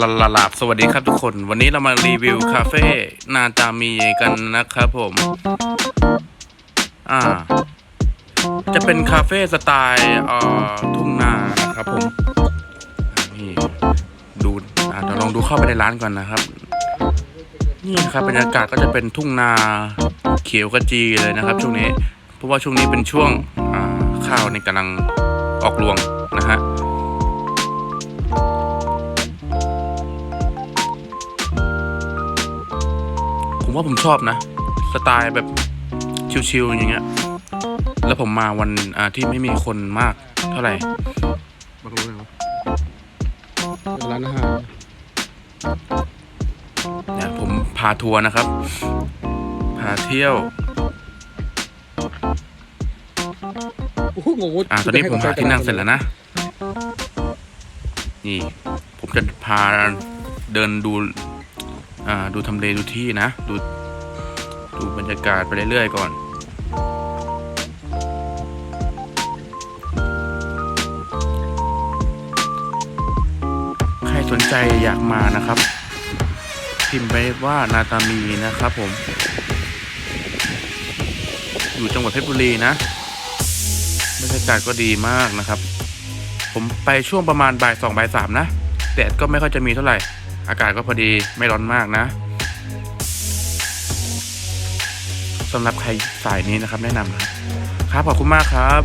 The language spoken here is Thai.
ลาลาลาบสวัสดีครับทุกคน วันนี้เรามารีวิวคาเฟ่นาตามีกันนะครับผม อ่า จะเป็นคาเฟ่สไตล์อ่อทุ่งนานะครับผมนี่ดูอ่าเดี๋ยวลองดูเข้าไปในร้านก่อนนะครับ นี่นะครับบรรยากาศก็จะเป็นทุ่งนาเขียวขจีเลยนะครับ ช่วงนี้ เพราะว่าช่วงนี้เป็นช่วงข้าวในกำลังออกรวงนะฮะ ผมว่าผมชอบนะ สไตล์แบบชิลๆอย่างเงี้ย แล้วผมมาวันอ่าที่ไม่มีคนมากเท่าไหร่มารู้เลยวะร้านอาหารเนี่ยผมพาทัวร์นะครับ พาเที่ยวโอ้โหงงว่าอ่าตอนนี้ผมหาที่นั่งเสร็จแล้วนะ นี่ ผมจะพาเดินดูอ่า ดูทำเลดูที่นะ ดูดูบรรยากาศไปเรื่อยๆก่อน ใครสนใจอยากมานะครับ พิมพ์ไปว่านาตามีนะครับผม อยู่จังหวัดเพชรบุรีนะ บรรยากาศก็ดีมากนะครับ ผมไปช่วงประมาณบ่ายสองบ่ายสามนะ แดดก็ไม่ค่อยจะมีเท่าไหร่ อากาศก็พอดีไม่ร้อนมากนะสำหรับใครสายนี้นะครับแนะนำครับ ครับขอบคุณมากครับ